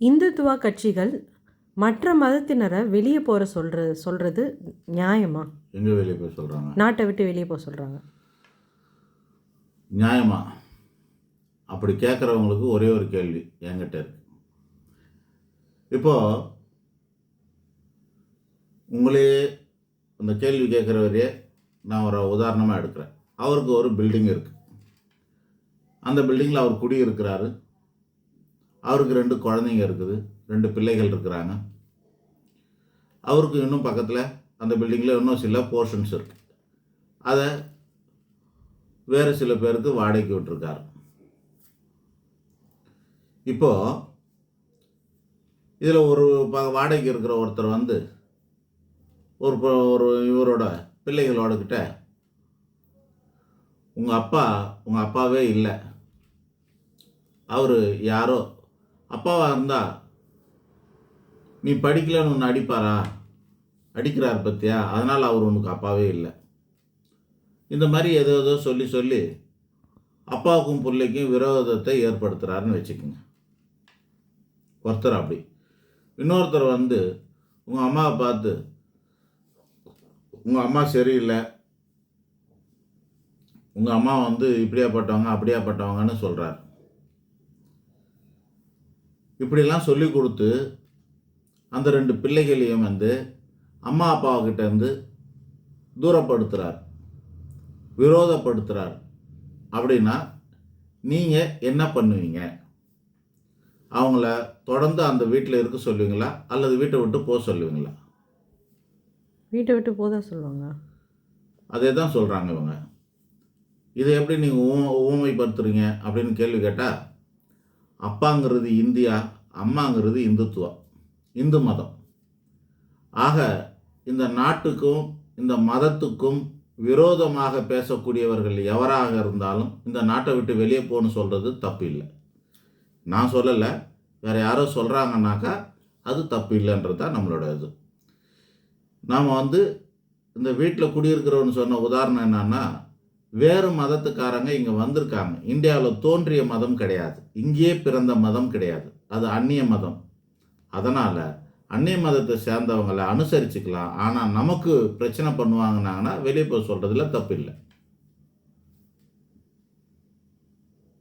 இந்துத்துவா கட்சிகள் மற்ற மதத்தினரை வெளியே போகிற சொல்கிற சொல்கிறது நியாயமா? எங்கே வெளியே போய் சொல்கிறாங்க நாட்டை விட்டு வெளியே போக சொல்கிறாங்க நியாயமா? அப்படி கேட்குறவங்களுக்கு ஒரே ஒரு கேள்வி என்கிட்ட இருக்கு. இப்போ உங்களையே அந்த கேள்வி கேட்குறவரையே நான் ஒரு உதாரணமாக எடுக்கிறேன். அவருக்கு ஒரு பில்டிங் இருக்குது அந்த பில்டிங்கில் அவர் குடி இருக்கிறாரு அவருக்கு ரெண்டு குழந்தைங்க இருக்குது ரெண்டு பிள்ளைகள் இருக்கிறாங்க. அவருக்கு இன்னும் பக்கத்தில் அந்த பில்டிங்கில் இன்னும் சில போர்ஷன்ஸ் இருக்குது அதை வேறு சில பேருக்கு வாடகைக்கு விட்டுருக்காரு. இப்போது இதில் ஒரு ப- வாடகைக்கு இருக்கிற ஒருத்தர் வந்து ஒரு ஒரு இவரோட பிள்ளைகளோட கிட்ட உங்கள் அப்பா உங்கள் அப்பாவே இல்லை. அவர் யாரோ அப்பாவாக இருந்தால் நீ படிக்கலன்னு ஒன்று அடிப்பாரா? அடிக்கிறார் பத்தியா? அதனால் அவர் உனக்கு அப்பாவே இல்லை. இந்த மாதிரி ஏதோ ஏதோ சொல்லி சொல்லி அப்பாவுக்கும் பிள்ளைக்கும் விரோதத்தை ஏற்படுத்துகிறாருன்னு வச்சுக்கோங்க. ஒருத்தர் அப்படி. இன்னொருத்தர் வந்து உங்கள் அம்மாவை பார்த்து உங்கள் அம்மா சரியில்லை. உங்கள் அம்மா வந்து இப்படியாப்பட்டவங்க அப்படியாப்பட்டவங்கன்னு சொல்கிறார் இப்படிலாம் சொல்லி கொடுத்து அந்த ரெண்டு பிள்ளைகளையும் வந்து அம்மா அப்பாவுக்கிட்ட இருந்து தூரப்படுத்துகிறார் விரோதப்படுத்துகிறார் அப்படின்னா நீங்கள் என்ன பண்ணுவீங்க? அவங்கள தொடர்ந்து அந்த வீட்டில் இருக்க சொல்லுவீங்களா? அல்லது வீட்டை விட்டு போக சொல்லுவீங்களா? வீட்டை விட்டு போதா சொல்லுவாங்க. அதே தான் சொல்கிறாங்க இவங்க. இதை எப்படி நீங்கள் ஊ ஊமைப்படுத்துறீங்க அப்படின்னு கேள்வி கேட்டால் அப்பாங்கிறது இந்தியா அம்மாங்கிறது இந்துத்துவம் இந்து மதம். ஆக இந்த நாட்டுக்கும் இந்த மதத்துக்கும் விரோதமாக பேசக்கூடியவர்கள் எவராக இருந்தாலும் இந்த நாட்டை விட்டு வெளியே போகணும்னு சொல்கிறது தப்பு இல்லை நான் சொல்லலை வேறு யாரோ சொல்கிறாங்கன்னாக்கா அது தப்பு இல்லைன்றது தான் நம்மளோட இது. நாம் வந்து இந்த வீட்டில் குடியிருக்கிறவன்னு சொன்ன உதாரணம் என்னன்னா வேறு மதத்துக்காரங்க இங்கே வந்திருக்காங்க. இந்தியாவில் தோன்றிய மதம் கிடையாது. இங்கேயே பிறந்த மதம் கிடையாது. அது அந்நிய மதம். அதனால் அந்நிய மதத்தை சேர்ந்தவங்களை அனுசரிச்சுக்கலாம். ஆனால் நமக்கு பிரச்சனை பண்ணுவாங்கன்னாங்கன்னா வெளியே போய் சொல்கிறதுல தப்பு இல்லை